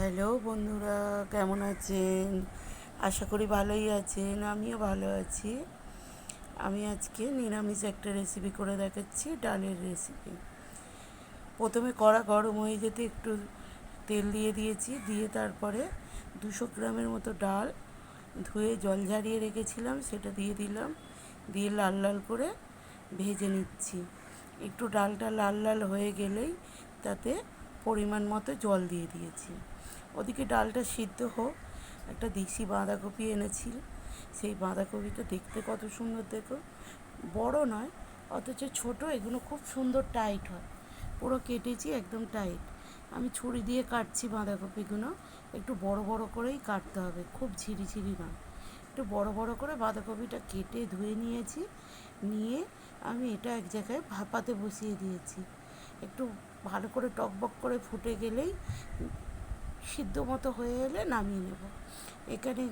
Hello বন্ধুরা, কেমন আছেন? আশা করি ভালোই আছেন, আমিও ভালো আছি। আমি আজকে নিরামিষ একটা রেসিপি করে দেখাচ্ছি, ডালের রেসিপি প্রথমে কড়া গরম হয়ে যেতে একটু তেল দিয়ে দিয়েছি, দিয়ে তারপরে দুশো গ্রামের মতো ডাল ধুয়ে জল ঝারিয়ে রেখেছিলাম, সেটা দিয়ে দিলাম। দিয়ে লাল লাল করে ভেজে নিচ্ছি। একটু ডালটা লাল লাল হয়ে গেলেই তাতে পরিমাণ মতো জল দিয়ে দিয়েছি। ওদিকে ডালটা সিদ্ধ হোক, একটা দেশি বাঁধাকপি এনেছিল। সেই বাঁধাকপিটা দেখতে কত সুন্দর দেখো। বড় নয়, অথচ ছোট, এগুলো খুব সুন্দর টাইট হয়। পুরো কেটেছি একদম টাইট। আমি ছুরি দিয়ে কাটছি বাঁধাকপিগুলো, একটু বড় বড় করেই কাটতে হবে, খুব ঝিরিঝিরি নয়। একটু বড় বড় করে বাঁধাকপিটা কেটে ধুয়ে নিয়েছি, নিয়ে আমি এটা এক জায়গায় ভাপাতে বসিয়ে দিয়েছি। একটু ভালো করে টকবক করে ফুটে গেলেই সিদ্ধ মতো হয়ে এলে নামিয়ে নেব। এখানে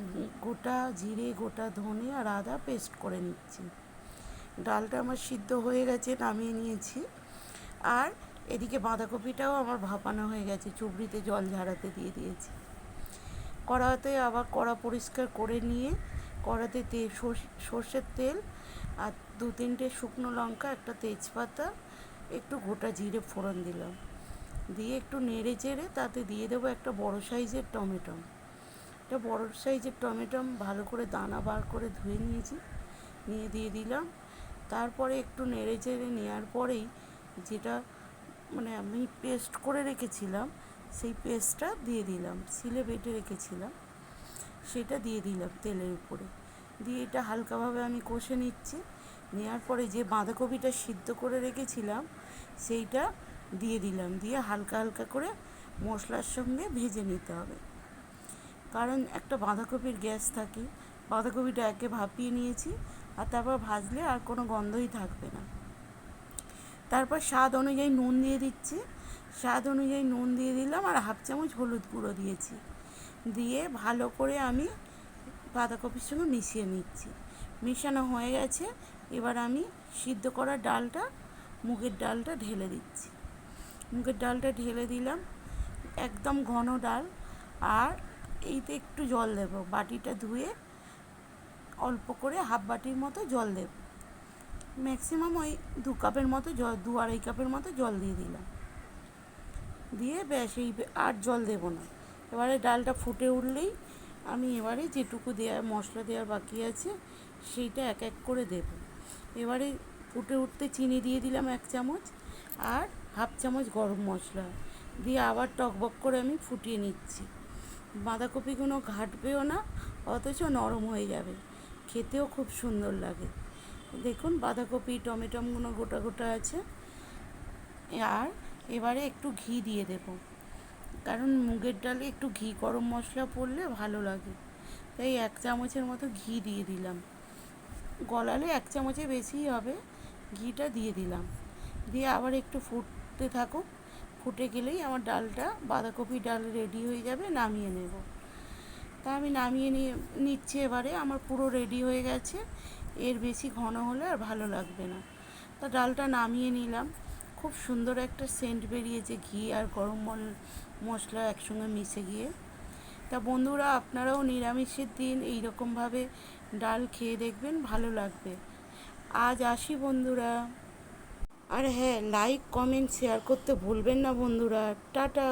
গোটা জিরে, গোটা ধনে আর আদা পেস্ট করে নিচ্ছি। ডালটা আমার সিদ্ধ হয়ে গেছে, নামিয়ে নিয়েছি। আর এদিকে বাঁধাকপিটাও আমার ভাপানো হয়ে গেছে, চুবড়িতে জল ঝাড়াতে দিয়ে দিয়েছি। কড়াতে আবার কড়া পরিষ্কার করে নিয়ে কড়াতে তেল সর্ষের তেল আর দু তিনটে শুকনো লঙ্কা, একটা তেজপাতা, একটু গোটা জিরে ফোড়ন দিলাম। দিয়ে একটু নেড়ে চেড়ে তাতে দিয়ে দেবো একটা বড় সাইজের টমেটো একটা বড় সাইজের টমেটো ভালো করে দানা বার করে ধুয়ে নিয়েছি, নিয়ে দিয়ে দিলাম। তারপরে একটু নেড়ে চেড়ে নেওয়ার পরেই যেটা মানে আমি পেস্ট করে রেখেছিলাম, সেই পেস্টটা দিয়ে দিলাম, সিলে বেটে রেখেছিলাম। সেটা দিয়ে দিলাম তেলের উপরে। দিয়ে এটা হালকাভাবে আমি কষে নিচ্ছি। নেওয়ার পরে যে বাঁধাকপিটা সিদ্ধ করে রেখেছিলাম, সেইটা দিয়ে দিলাম, দিয়ে হালকা হালকা করে মশলার সঙ্গে ভেজে নিতে হবে। কারণ একটা বাঁধাকপির গ্যাস থাকে, বাঁধাকপিটা একে ভাপিয়ে নিয়েছি আর তারপর ভাজলে আর কোনো গন্ধই থাকবে না। তারপর স্বাদ অনুযায়ী নুন দিয়ে দিচ্ছি। স্বাদ অনুযায়ী নুন দিয়ে দিলাম আর হাফ চামচ হলুদ গুঁড়ো দিয়েছি। দিয়ে ভালো করে আমি বাঁধাকপির সঙ্গে মিশিয়ে নিচ্ছি। মেশানো হয়ে গেছে, এবার আমি সিদ্ধ করা ডালটা, মুগের ডালটা ঢেলে দিচ্ছি। মুগের ডালটা ঢেলে দিলাম, একদম ঘন ডাল, আর এইতে একটু জল দেব, বাটিটা ধুয়ে অল্প করে হাফ বাটির মতো জল দেব। ম্যাক্সিমাম ওই দু কাপের মতো জল, দু আড়াই কাপের মতো জল দিয়ে দিলাম। দিয়ে ব্যাস, এই আর জল দেব না। এবারে ডালটা ফুটে উঠলেই আমি এবারে যেটুকু দেওয়ার মশলা দেওয়ার বাকি আছে, সেইটা এক এক করে দেব। এবারে ফুটে উঠতে চিনি দিয়ে দিলাম এক চামচ, আর হাফ চামচ গরম মশলা দিয়ে আবার টকবক করে আমি ফুটিয়ে নিচ্ছি। বাঁধাকপিগুলো ঘাটবেও না, অথচ নরম হয়ে যাবে। খেতেও খুব সুন্দর লাগে। দেখুন, বাঁধাকপি টমেটোগুলো গোটা গোটা আছে। আর এবারে একটু ঘি দিয়ে দেব। কারণ মুগের ডালে একটু ঘি, গরম মশলা পড়লে ভালো লাগে। তাই এক চামচের মতো ঘি দিয়ে দিলাম। গলালে এক চামচে বেশিই হবে। ঘিটা দিয়ে দিলাম। দিয়ে আবার একটু ফুটতে থাকুক ফুটে গেলেই আমার ডালটা বাঁধাকপি ডাল রেডি হয়ে যাবে, নামিয়ে নেব। তা আমি নামিয়ে নিয়ে, নিচ্ছি এবারে, আমার পুরো রেডি হয়ে গেছে। এর বেশি ঘন হলে আর ভালো লাগবে না। তা ডালটা নামিয়ে নিলাম। খুব সুন্দর একটা সেন্ট বেরিয়েছে ঘি আর গরম মল, মশলা একসঙ্গে মিশে গিয়ে। তা বন্ধুরা, আপনারাও নিরামিষের দিন এইরকমভাবে ডাল খেয়ে দেখবেন, ভালো লাগবে। আজ আসি বন্ধুরা। আর হ্যাঁ লাইক কমেন্ট শেয়ার করতে ভুলবেন না বন্ধুরা। টাটা।